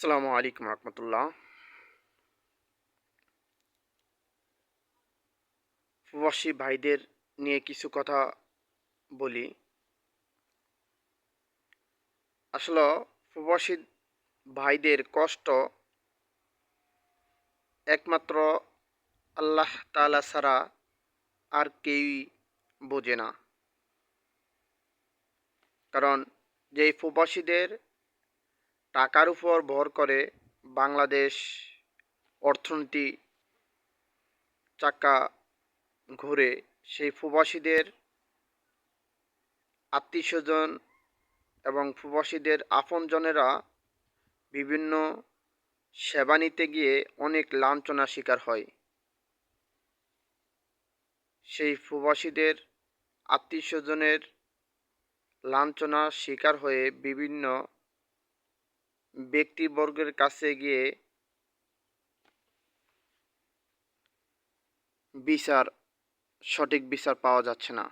আসসালামু আলাইকুম রহমতুল্লাহ। প্রবাসী ভাইদের নিয়ে কিছু কথা বলি। আসলে প্রবাসী ভাইদের কষ্ট একমাত্র আল্লাহ তালা ছাড়া আর কেউই বোঝে না। কারণ যেই প্রবাসীদের টাকার উপর ভর করে বাংলাদেশ অর্থনীতি চাকা ঘুরে সেই প্রবাসীদের আত্মীয়স্বজন এবং প্রবাসীদের আপনজনেরা বিভিন্ন সেবা নিতে গিয়ে অনেক লাঞ্ছনার শিকার হয়। সেই প্রবাসীদের আত্মীয়স্বজনের লাঞ্ছনার শিকার হয়ে বিভিন্ন ব্যক্তিবর্গের কাছে গিয়ে বিচার, সঠিক বিচার পাওয়া যাচ্ছে না।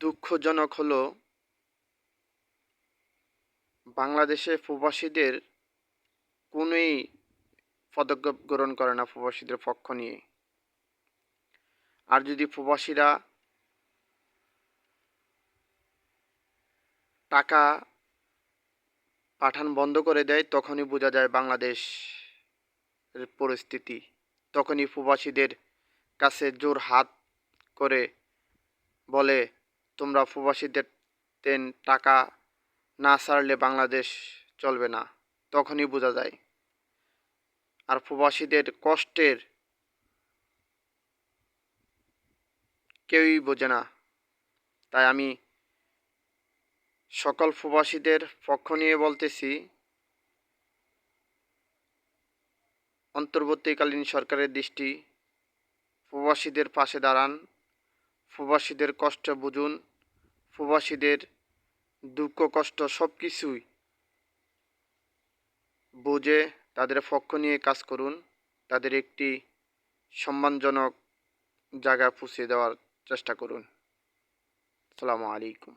দুঃখজনক হলো, বাংলাদেশে প্রবাসীদের কোনোই পদক্ষেপ গ্রহণ করে না প্রবাসীদের পক্ষ নিয়ে। আর যদি প্রবাসীরা টাকা পাঠান বন্ধ করে দেয়, তখনই বোঝা যায় বাংলাদেশ পরিস্থিতি। তখনই প্রবাসীদের কাছে জোর হাত করে বলে, তোমরা প্রবাসীদের তেন টাকা না ছাড়লে বাংলাদেশ চলবে না। তখনই বোঝা যায়। আর প্রবাসীদের কষ্টের কেউই বোঝে না। তাই আমি সকল প্রবাসীদের পক্ষ নিয়ে বলতেছি, অন্তর্বর্তীকালীন সরকারের দৃষ্টি, প্রবাসীদের পাশে দাঁড়ান, প্রবাসীদের কষ্ট বুঝুন, প্রবাসীদের দুঃখ, কষ্ট সব কিছুই বুঝে তাদের পক্ষ নিয়ে কাজ করুন, তাদের একটি সম্মানজনক জায়গা পৌঁছে দেওয়ার চেষ্টা করুন। আসসালামু আলাইকুম।